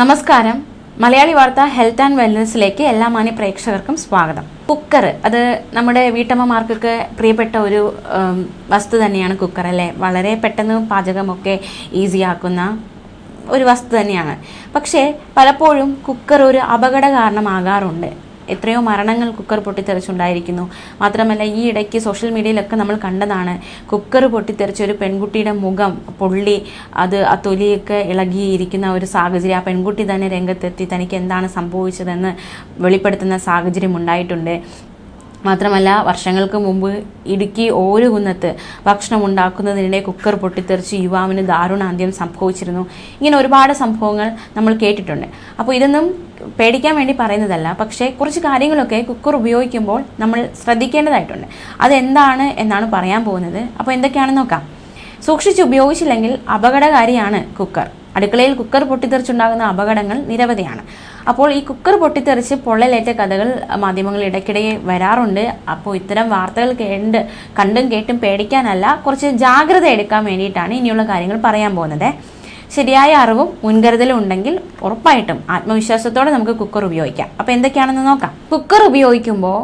നമസ്കാരം. മലയാളി വാർത്ത health and വെൽനസിലേക്ക് എല്ലാ മാന്യ പ്രേക്ഷകർക്കും സ്വാഗതം. കുക്കർ അത് നമ്മുടെ വീട്ടമ്മമാർക്കൊക്കെ പ്രിയപ്പെട്ട ഒരു വസ്തു തന്നെയാണ് കുക്കർ അല്ലേ? വളരെ പെട്ടെന്ന് പാചകമൊക്കെ ഈസി ആക്കുന്ന ഒരു വസ്തു തന്നെയാണ്. പക്ഷേ പലപ്പോഴും കുക്കർ ഒരു അപകട കാരണമാകാറുണ്ട്. എത്രയോ മരണങ്ങൾ കുക്കർ പൊട്ടിത്തെറിച്ചുണ്ടായിരിക്കുന്നു. മാത്രമല്ല ഈ ഇടയ്ക്ക് സോഷ്യൽ മീഡിയയിലൊക്കെ നമ്മൾ കണ്ടതാണ്. കുക്കർ പൊട്ടിത്തെറിച്ച ഒരു പെൺകുട്ടിയുടെ മുഖം പൊള്ളി അത് ആ തൊലിയൊക്കെ ഇളകിയിരിക്കുന്ന ഒരു സാഹചര്യം. ആ പെൺകുട്ടി തന്നെ രംഗത്തെത്തി തനിക്ക് എന്താണ് സംഭവിച്ചതെന്ന് വെളിപ്പെടുത്തുന്ന സാഹചര്യം ഉണ്ടായിട്ടുണ്ട്. മാത്രമല്ല വർഷങ്ങൾക്ക് മുമ്പ് ഇടുക്കി ഓരുകുന്നത്ത് ഭക്ഷണം ഉണ്ടാക്കുന്നതിനിടെ കുക്കർ പൊട്ടിത്തെറിച്ച് യുവാവിന് ദാരുണാന്ത്യം സംഭവിച്ചിരുന്നു. ഇങ്ങനെ ഒരുപാട് സംഭവങ്ങൾ നമ്മൾ കേട്ടിട്ടുണ്ട്. അപ്പോൾ ഇതൊന്നും പേടിക്കാൻ വേണ്ടി പറയുന്നതല്ല. പക്ഷേ കുറച്ച് കാര്യങ്ങളൊക്കെ കുക്കർ ഉപയോഗിക്കുമ്പോൾ നമ്മൾ ശ്രദ്ധിക്കേണ്ടതായിട്ടുണ്ട്. അതെന്താണ് എന്നാണ് പറയാൻ പോകുന്നത്. അപ്പോൾ എന്തൊക്കെയാണെന്ന് നോക്കാം. സൂക്ഷിച്ച് ഉപയോഗിച്ചില്ലെങ്കിൽ അപകടകാരിയാണ് കുക്കർ. അടുക്കളയിൽ കുക്കർ പൊട്ടിത്തെറിച്ചുണ്ടാകുന്ന അപകടങ്ങൾ നിരവധിയാണ്. അപ്പോൾ ഈ കുക്കർ പൊട്ടിത്തെറിച്ച് പൊള്ളലേറ്റ കഥകൾ മാധ്യമങ്ങളിൽ ഇടയ്ക്കിടെ വരാറുണ്ട്. അപ്പോൾ ഇത്തരം വാർത്തകൾ കേണ്ട് കണ്ടും കേട്ടും പേടിക്കാനല്ല കുറച്ച് ജാഗ്രത എടുക്കാൻ വേണ്ടിയിട്ടാണ് ഇനിയുള്ള കാര്യങ്ങൾ പറയാൻ പോകുന്നത്. ശരിയായ അറിവും മുൻകരുതലും ഉണ്ടെങ്കിൽ ഉറപ്പായിട്ടും ആത്മവിശ്വാസത്തോടെ നമുക്ക് കുക്കർ ഉപയോഗിക്കാം. അപ്പോൾ എന്തൊക്കെയാണെന്ന് നോക്കാം. കുക്കർ ഉപയോഗിക്കുമ്പോൾ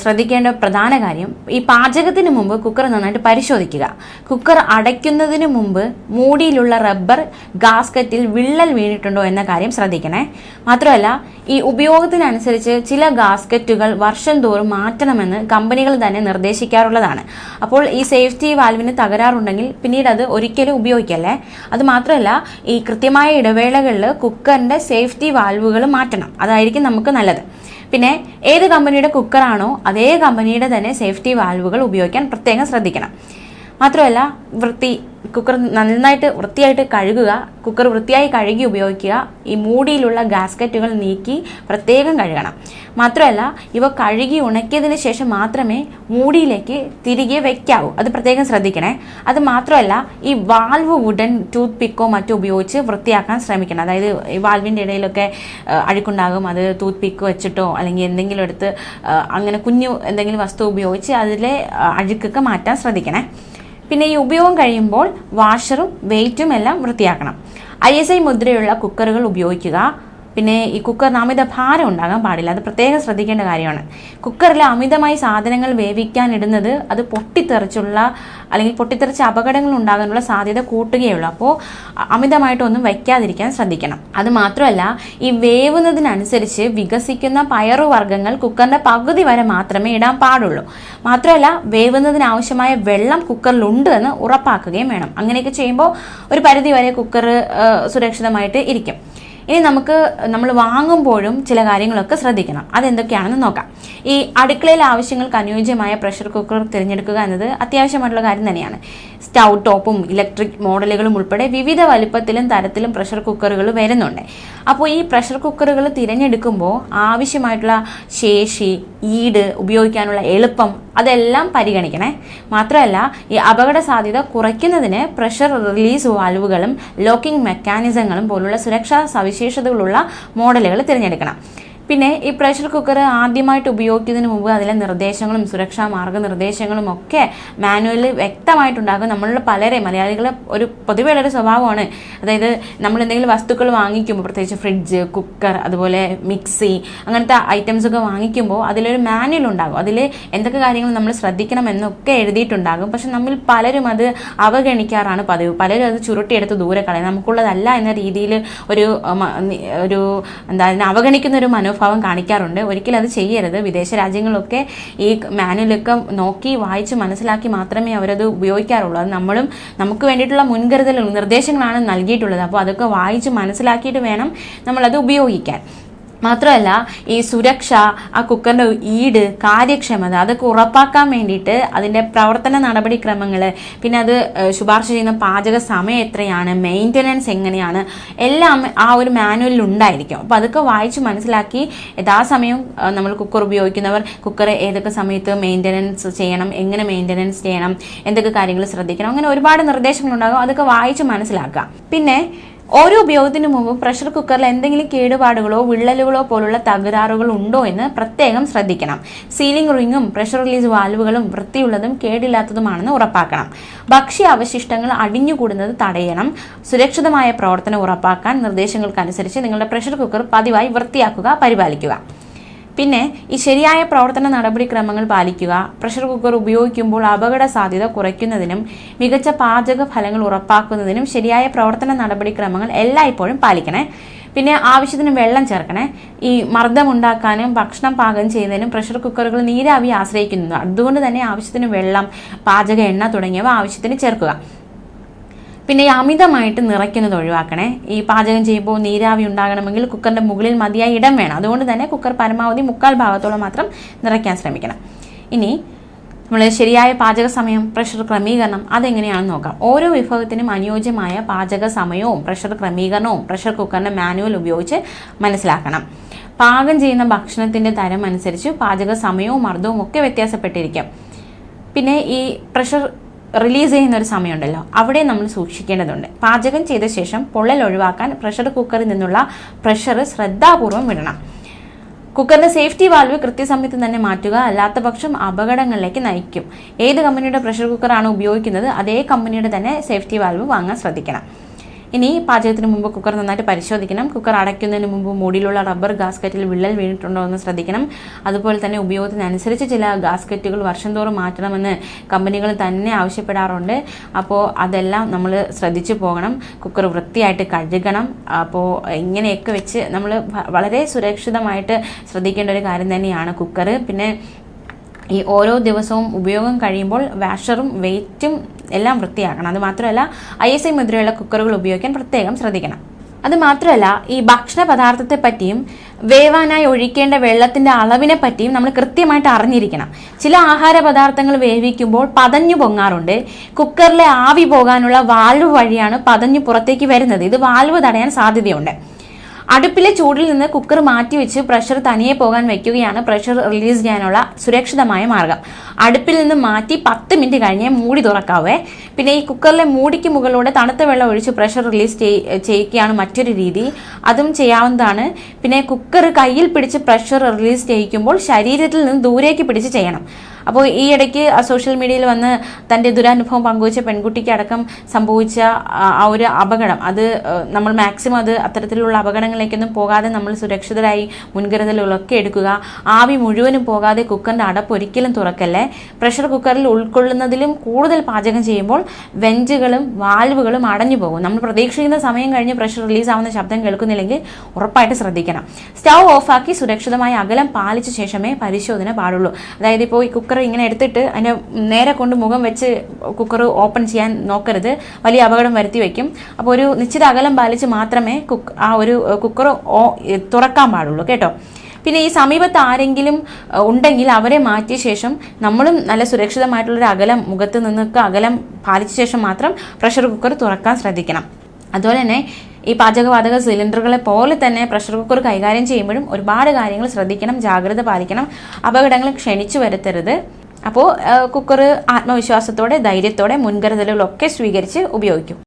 ശ്രദ്ധിക്കേണ്ട പ്രധാന കാര്യം ഈ പാചകത്തിന് മുമ്പ് കുക്കർ നന്നായിട്ട് പരിശോധിക്കുക. കുക്കർ അടയ്ക്കുന്നതിന് മുമ്പ് മൂടിയിലുള്ള റബ്ബർ ഗാസ്കറ്റിൽ വിള്ളൽ വീണിട്ടുണ്ടോ എന്ന കാര്യം ശ്രദ്ധിക്കണേ. മാത്രമല്ല ഈ ഉപയോഗത്തിനനുസരിച്ച് ചില ഗാസ്കറ്റുകൾ വർഷം തോറും മാറ്റണമെന്ന് കമ്പനികൾ തന്നെ നിർദ്ദേശിക്കാറുള്ളതാണ്. അപ്പോൾ ഈ സേഫ്റ്റി വാൽവിന് തകരാറുണ്ടെങ്കിൽ പിന്നീട് അത് ഒരിക്കലും ഉപയോഗിക്കല്ലേ? അത് മാത്രമല്ല ഈ കൃത്യമായ ഇടവേളകളിൽ കുക്കറിന്റെ സേഫ്റ്റി വാൽവുകൾ മാറ്റണം. അതായിരിക്കും നമുക്ക് നല്ലത്. പിന്നെ ഏത് കമ്പനിയുടെ കുക്കറാണോ അതേ കമ്പനിയുടെ തന്നെ സേഫ്റ്റി വാൽവുകൾ ഉപയോഗിക്കാൻ പ്രത്യേകം ശ്രദ്ധിക്കണം. മാത്രമല്ല വൃത്തി കുക്കർ നന്നായിട്ട് വൃത്തിയായിട്ട് കഴുകുക കുക്കർ വൃത്തിയായി കഴുകി ഉപയോഗിക്കുക ഈ മൂടിയിലുള്ള ഗാസ്കറ്റുകൾ നീക്കി പ്രത്യേകം കഴുകണം. മാത്രമല്ല ഇവ കഴുകി ഉണക്കിയതിന് ശേഷം മാത്രമേ മൂടിയിലേക്ക് തിരികെ വെക്കാവൂ. അത് പ്രത്യേകം ശ്രദ്ധിക്കണേ. അത് മാത്രമല്ല ഈ വാൽവ് വുഡൻ ടൂത്ത് പിക്കോ മറ്റോ ഉപയോഗിച്ച് വൃത്തിയാക്കാൻ ശ്രമിക്കണം. അതായത് ഈ വാൽവിന്റെ ഇടയിലൊക്കെ അഴുക്കുണ്ടാകും. അത് ടൂത്ത് പിക്ക് വെച്ചിട്ടോ അല്ലെങ്കിൽ എന്തെങ്കിലും എടുത്ത് അങ്ങനെ കുഞ്ഞു എന്തെങ്കിലും വസ്തു ഉപയോഗിച്ച് അതിലെ അഴുക്കൊക്കെ മാറ്റാൻ ശ്രദ്ധിക്കണേ. പിന്നെ ഈ ഉപയോഗം കഴിയുമ്പോൾ വാഷറും വെയിറ്റും എല്ലാം വൃത്തിയാക്കണം. ഐ എസ് ഐ മുദ്രയുള്ള കുക്കറുകൾ ഉപയോഗിക്കുക. പിന്നെ ഈ കുക്കറിന് അമിത ഭാരം ഉണ്ടാകാൻ പാടില്ല. അത് പ്രത്യേകം ശ്രദ്ധിക്കേണ്ട കാര്യമാണ്. കുക്കറിൽ അമിതമായി സാധനങ്ങൾ വേവിക്കാൻ ഇടുന്നത് അത് പൊട്ടിത്തെറിച്ചുള്ള അല്ലെങ്കിൽ പൊട്ടിത്തെറിച്ച അപകടങ്ങൾ ഉണ്ടാകാനുള്ള സാധ്യത കൂട്ടുകയുള്ളൂ. അപ്പോൾ അമിതമായിട്ടൊന്നും വയ്ക്കാതിരിക്കാൻ ശ്രദ്ധിക്കണം. അത് മാത്രമല്ല ഈ വേവുന്നതിനനുസരിച്ച് വികസിക്കുന്ന പയറുവർഗങ്ങൾ കുക്കറിന്റെ പകുതി വരെ മാത്രമേ ഇടാൻ പാടുള്ളൂ. മാത്രമല്ല വേവുന്നതിനാവശ്യമായ വെള്ളം കുക്കറിലുണ്ട് എന്ന് ഉറപ്പാക്കുകയും വേണം. അങ്ങനെയൊക്കെ ചെയ്യുമ്പോൾ ഒരു പരിധി വരെ കുക്കർ സുരക്ഷിതമായിട്ട് ഇരിക്കും. ഇനി നമുക്ക് നമ്മൾ വാങ്ങുമ്പോഴും ചില കാര്യങ്ങളൊക്കെ ശ്രദ്ധിക്കണം. അതെന്തൊക്കെയാണെന്ന് നോക്കാം. ഈ അടുക്കളയിൽ ആവശ്യങ്ങൾക്ക് അനുയോജ്യമായ പ്രഷർ കുക്കർ തിരഞ്ഞെടുക്കുക എന്നത് അത്യാവശ്യമായിട്ടുള്ള കാര്യം തന്നെയാണ്. സ്റ്റൗ ടോപ്പും ഇലക്ട്രിക് മോഡലുകളും ഉൾപ്പെടെ വിവിധ വലുപ്പത്തിലും തരത്തിലും പ്രഷർ കുക്കറുകൾ വരുന്നുണ്ട്. അപ്പോൾ ഈ പ്രഷർ കുക്കറുകൾ തിരഞ്ഞെടുക്കുമ്പോൾ ആവശ്യമായിട്ടുള്ള ശേഷി ഈട് ഉപയോഗിക്കാനുള്ള എളുപ്പം അതെല്ലാം പരിഗണിക്കണേ. മാത്രമല്ല ഈ അപകട സാധ്യത കുറയ്ക്കുന്നതിന് പ്രഷർ റിലീസ് വാൽവുകളും ലോക്കിംഗ് മെക്കാനിസങ്ങളും പോലുള്ള സുരക്ഷാ സവിശേഷതകളുള്ള മോഡലുകൾ തിരഞ്ഞെടുക്കണം. പിന്നെ ഈ പ്രഷർ കുക്കർ ആദ്യമായിട്ട് ഉപയോഗിക്കുന്നതിന് മുമ്പ് അതിലെ നിർദ്ദേശങ്ങളും സുരക്ഷാ മാർഗനിർദ്ദേശങ്ങളും ഒക്കെ മാനുവലിൽ വ്യക്തമായിട്ടുണ്ടാകും. നമ്മളിൽ പലരെ മലയാളികളെ ഒരു പൊതുവെയുള്ള ഒരു സ്വഭാവമാണ്. അതായത് നമ്മൾ എന്തെങ്കിലും വസ്തുക്കൾ വാങ്ങിക്കുമ്പോൾ പ്രത്യേകിച്ച് ഫ്രിഡ്ജ് കുക്കർ അതുപോലെ മിക്സി അങ്ങനത്തെ ഐറ്റംസ് ഒക്കെ വാങ്ങിക്കുമ്പോൾ അതിലൊരു മാനുവൽ ഉണ്ടാകും. അതിൽ എന്തൊക്കെ കാര്യങ്ങൾ നമ്മൾ ശ്രദ്ധിക്കണം എന്നൊക്കെ എഴുതിയിട്ടുണ്ടാകും. പക്ഷെ നമ്മൾ പലരും അത് അവഗണിക്കാറാണ് പതിവ്. പലരും അത് ചുരുട്ടിയെടുത്ത് ദൂരെ കളയും. നമുക്കുള്ളതല്ല എന്ന രീതിയിൽ ഒരു ഒരു എന്താ അവഗണിക്കുന്ന ഒരു മനോഭാവം കാണിക്കാറുണ്ട്. ഒരിക്കലും അത് ചെയ്യരുത്. വിദേശ രാജ്യങ്ങളൊക്കെ ഈ മാനുവലൊക്കെ നോക്കി വായിച്ച് മനസ്സിലാക്കി മാത്രമേ അവരത് ഉപയോഗിക്കാറുള്ളൂ. അത് നമ്മളും നമുക്ക് വേണ്ടിയിട്ടുള്ള മുൻകരുതലും നിർദ്ദേശങ്ങളാണ് നൽകിയിട്ടുള്ളത്. അപ്പോൾ അതൊക്കെ വായിച്ച് മനസ്സിലാക്കിയിട്ട് വേണം നമ്മളത് ഉപയോഗിക്കാൻ. മാത്രമല്ല ഈ സുരക്ഷ ആ കുക്കറിന്റെ ഈട് കാര്യക്ഷമത അതൊക്കെ ഉറപ്പാക്കാൻ വേണ്ടിയിട്ട് അതിന്റെ പ്രവർത്തന നടപടിക്രമങ്ങൾ പിന്നെ അത് ശുപാർശ ചെയ്യുന്ന പാചക സമയം എത്രയാണ് മെയിന്റനൻസ് എങ്ങനെയാണ് എല്ലാം ആ ഒരു മാനുവലിൽ ഉണ്ടായിരിക്കും. അപ്പോൾ അതൊക്കെ വായിച്ച് മനസ്സിലാക്കി യഥാസമയം നമ്മൾ കുക്കർ ഉപയോഗിക്കുന്നവർ കുക്കർ ഏതൊക്കെ സമയത്ത് മെയിന്റനൻസ് ചെയ്യണം എങ്ങനെ മെയിന്റനൻസ് ചെയ്യണം എന്തൊക്കെ കാര്യങ്ങൾ ശ്രദ്ധിക്കണം അങ്ങനെ ഒരുപാട് നിർദ്ദേശങ്ങളുണ്ടാകും അതൊക്കെ വായിച്ച് മനസ്സിലാക്കുക. പിന്നെ ഓരോ ഉപയോഗത്തിനു മുമ്പ് പ്രഷർ കുക്കറിൽ എന്തെങ്കിലും കേടുപാടുകളോ വിള്ളലുകളോ പോലുള്ള തകരാറുകൾ ഉണ്ടോ എന്ന് പ്രത്യേകം ശ്രദ്ധിക്കണം. സീലിംഗ് റിങ്ങും പ്രഷർ റിലീസ് വാൽവുകളും വൃത്തിയുള്ളതും കേടില്ലാത്തതുമാണെന്ന് ഉറപ്പാക്കണം. ഭക്ഷ്യ അവശിഷ്ടങ്ങൾ അടിഞ്ഞുകൂടുന്നത് തടയണം. സുരക്ഷിതമായ പ്രവർത്തനം ഉറപ്പാക്കാൻ നിർദ്ദേശങ്ങൾക്കനുസരിച്ച് നിങ്ങളുടെ പ്രഷർ കുക്കർ പതിവായി വൃത്തിയാക്കുക പരിപാലിക്കുക. പിന്നെ ഈ ശരിയായ പ്രവർത്തന നടപടിക്രമങ്ങൾ പാലിക്കുക പ്രഷർ കുക്കർ ഉപയോഗിക്കുമ്പോൾ അപകട സാധ്യത കുറയ്ക്കുന്നതിനും മികച്ച പാചക ഫലങ്ങൾ ഉറപ്പാക്കുന്നതിനും ശരിയായ പ്രവർത്തന നടപടിക്രമങ്ങൾ എല്ലായ്പ്പോഴും പാലിക്കണേ. പിന്നെ ആവശ്യത്തിന് വെള്ളം ചേർക്കണേ. ഈ മർദ്ദമുണ്ടാക്കാനും ഭക്ഷണം പാകം ചെയ്യുന്നതിനും പ്രഷർ കുക്കറുകൾ നീരാവി ആശ്രയിക്കുന്നു അതുകൊണ്ട് തന്നെ ആവശ്യത്തിന് വെള്ളം പാചക എണ്ണ തുടങ്ങിയവ ആവശ്യത്തിന് ചേർക്കുക. പിന്നെ അമിതമായിട്ട് നിറയ്ക്കുന്നത് ഒഴിവാക്കണേ. ഈ പാചകം ചെയ്യുമ്പോൾ നീരാവി ഉണ്ടാകണമെങ്കിൽ കുക്കറിന്റെ മുകളിൽ മതിയായ ഇടം വേണം. അതുകൊണ്ട് തന്നെ കുക്കർ പരമാവധി മുക്കാൽ ഭാഗത്തോളം മാത്രം നിറയ്ക്കാൻ ശ്രമിക്കണം. ഇനി നമ്മൾ ശരിയായ പാചക സമയം പ്രഷർ ക്രമീകരണം അതെങ്ങനെയാണെന്ന് നോക്കാം. ഓരോ വിഭവത്തിനും അനുയോജ്യമായ പാചക സമയവും പ്രഷർ ക്രമീകരണവും പ്രഷർ കുക്കറിന്റെ മാനുവൽ ഉപയോഗിച്ച് മനസ്സിലാക്കണം. പാകം ചെയ്യുന്ന ഭക്ഷണത്തിന്റെ തരം അനുസരിച്ച് പാചക സമയവും മർദ്ദവും ഒക്കെ വ്യത്യാസപ്പെട്ടിരിക്കും. പിന്നെ ഈ പ്രഷർ റിലീസ് ചെയ്യുന്ന ഒരു സമയമുണ്ടല്ലോ അവിടെ നമ്മൾ സൂക്ഷിക്കേണ്ടതുണ്ട്. പാചകം ചെയ്ത ശേഷം പൊള്ളൽ ഒഴിവാക്കാൻ പ്രഷർ കുക്കറിൽ നിന്നുള്ള പ്രഷർ ശ്രദ്ധാപൂർവം വിടണം. കുക്കറിന്റെ സേഫ്റ്റി വാൽവ് കൃത്യസമയത്ത് തന്നെ മാറ്റുക അല്ലാത്ത പക്ഷം അപകടങ്ങളിലേക്ക് നയിക്കും. ഏത് കമ്പനിയുടെ പ്രഷർ കുക്കറാണ് ഉപയോഗിക്കുന്നത് അതേ കമ്പനിയുടെ തന്നെ സേഫ്റ്റി വാൽവ് വാങ്ങാൻ ശ്രദ്ധിക്കണം. ഇനി പാചകത്തിന് മുമ്പ് കുക്കർ നന്നായിട്ട് പരിശോധിക്കണം. കുക്കർ അടയ്ക്കുന്നതിന് മുമ്പ് മൂടിയിലുള്ള റബ്ബർ ഗാസ്കറ്റിൽ വിള്ളൽ വീണിട്ടുണ്ടോ എന്ന് ശ്രദ്ധിക്കണം. അതുപോലെ തന്നെ ഉപയോഗത്തിനനുസരിച്ച് ചില ഗാസ്കറ്റുകൾ വർഷം തോറും മാറ്റണമെന്ന് കമ്പനികൾ തന്നെ ആവശ്യപ്പെടാറുണ്ട്. അപ്പോൾ അതെല്ലാം നമ്മൾ ശ്രദ്ധിച്ചു പോകണം. കുക്കർ വൃത്തിയായിട്ട് കഴുകണം. അപ്പോൾ ഇങ്ങനെയൊക്കെ വെച്ച് നമ്മൾ വളരെ സുരക്ഷിതമായിട്ട് ശ്രദ്ധിക്കേണ്ട ഒരു കാര്യം തന്നെയാണ് കുക്കർ പിന്നെ ഈ ഓരോ ദിവസവും ഉപയോഗം കഴിയുമ്പോൾ വാഷറും വെയിറ്റും എല്ലാം വൃത്തിയാക്കണം. അത് മാത്രമല്ല ഐ എസ് ഐ മുദ്രയുള്ള കുക്കറുകൾ ഉപയോഗിക്കാൻ പ്രത്യേകം ശ്രദ്ധിക്കണം. അത് മാത്രമല്ല ഈ ഭക്ഷണ പദാർത്ഥത്തെ പറ്റിയും വേവാനായി ഒഴിക്കേണ്ട വെള്ളത്തിന്റെ അളവിനെ പറ്റിയും നമ്മൾ കൃത്യമായിട്ട് അറിഞ്ഞിരിക്കണം. ചില ആഹാര പദാർത്ഥങ്ങൾ വേവിക്കുമ്പോൾ പതഞ്ഞു പൊങ്ങാറുണ്ട്. കുക്കറിലെ ആവി പോകാനുള്ള വാൽവ് വഴിയാണ് പതഞ്ഞു പുറത്തേക്ക് വരുന്നത്. ഇത് വാൽവ് തടയാൻ സാധ്യതയുണ്ട്. അടുപ്പിലെ ചൂടിൽ നിന്ന് കുക്കർ മാറ്റി വെച്ച് പ്രഷർ തനിയെ പോകാൻ വെക്കുകയാണ് പ്രഷർ റിലീസ് ചെയ്യാനുള്ള സുരക്ഷിതമായ മാർഗം. അടുപ്പിൽ നിന്ന് മാറ്റി പത്ത് മിനിറ്റ് കഴിഞ്ഞേ മൂടി തുറക്കാവേ. പിന്നെ ഈ കുക്കറിലെ മൂടിക്ക് മുകളിലൂടെ തണുത്ത വെള്ളം ഒഴിച്ച് പ്രഷർ റിലീസ് ചെയ്യിക്കുകയാണ് മറ്റൊരു രീതി. അതും ചെയ്യാവുന്നതാണ്. പിന്നെ കുക്കർ കയ്യിൽ പിടിച്ച് പ്രഷർ റിലീസ് ചെയ്യിക്കുമ്പോൾ ശരീരത്തിൽ നിന്ന് ദൂരേക്ക് പിടിച്ച് ചെയ്യണം. അപ്പോൾ ഈ ഇടയ്ക്ക് സോഷ്യൽ മീഡിയയിൽ വന്ന് തന്റെ ദുരനുഭവം പങ്കുവച്ച പെൺകുട്ടിക്ക് അടക്കം സംഭവിച്ച ആ ഒരു അപകടം. അത് നമ്മൾ മാക്സിമം അത് അത്തരത്തിലുള്ള അപകടങ്ങളിലേക്കൊന്നും പോകാതെ നമ്മൾ സുരക്ഷിതരായി മുൻകരുതലുകളൊക്കെ എടുക്കുക. ആവി മുഴുവനും പോകാതെ കുക്കറിന്റെ അടപ്പ് ഒരിക്കലും തുറക്കല്ലേ? പ്രഷർ കുക്കറിൽ ഉൾക്കൊള്ളുന്നതിലും കൂടുതൽ പാചകം ചെയ്യുമ്പോൾ വെഞ്ചുകളും വാൽവുകളും അടഞ്ഞു പോകും. നമ്മൾ പ്രതീക്ഷിക്കുന്ന സമയം കഴിഞ്ഞ് പ്രഷർ റിലീസ് ആവുന്ന ശബ്ദം കേൾക്കുന്നില്ലെങ്കിൽ ഉറപ്പായിട്ട് ശ്രദ്ധിക്കണം. സ്റ്റൗ ഓഫാക്കി സുരക്ഷിതമായ അകലം പാലിച്ച ശേഷമേ പരിശോധന പാടുള്ളൂ. അതായത് ഇപ്പോൾ ഈ കുക്കർ ഇങ്ങനെ എടുത്തിട്ട് അതിനെ നേരെ കൊണ്ട് മുഖം വെച്ച് കുക്കർ ഓപ്പൺ ചെയ്യാൻ നോക്കരുത്. വലിയ അപകടം വരുത്തി വയ്ക്കും അപ്പോൾ ഒരു നിശ്ചിത അകലം പാലിച്ച് മാത്രമേ കുക്ക് ആ ഒരു കുക്കർ തുറക്കാൻ പാടുള്ളൂ കേട്ടോ. പിന്നെ ഈ സമീപത്ത് ആരെങ്കിലും ഉണ്ടെങ്കിൽ അവരെ മാറ്റിയ ശേഷം നമ്മളും നല്ല സുരക്ഷിതമായിട്ടുള്ളൊരു അകലം മുഖത്ത് നിന്നൊക്കെ അകലം പാലിച്ച ശേഷം മാത്രം പ്രഷർ കുക്കർ തുറക്കാൻ ശ്രദ്ധിക്കണം. അതുപോലെ തന്നെ ഈ പാചകവാതക സിലിണ്ടറുകളെ പോലെ തന്നെ പ്രഷർ കുക്കർ കൈകാര്യം ചെയ്യുമ്പോഴും ഒരുപാട് കാര്യങ്ങൾ ശ്രദ്ധിക്കണം ജാഗ്രത പാലിക്കണം അപകടങ്ങൾ ക്ഷണിച്ചു വരുത്തരുത്. അപ്പോൾ കുക്കർ ആത്മവിശ്വാസത്തോടെ ധൈര്യത്തോടെ മുൻകരുതലുകളൊക്കെ സ്വീകരിച്ച് ഉപയോഗിക്കും.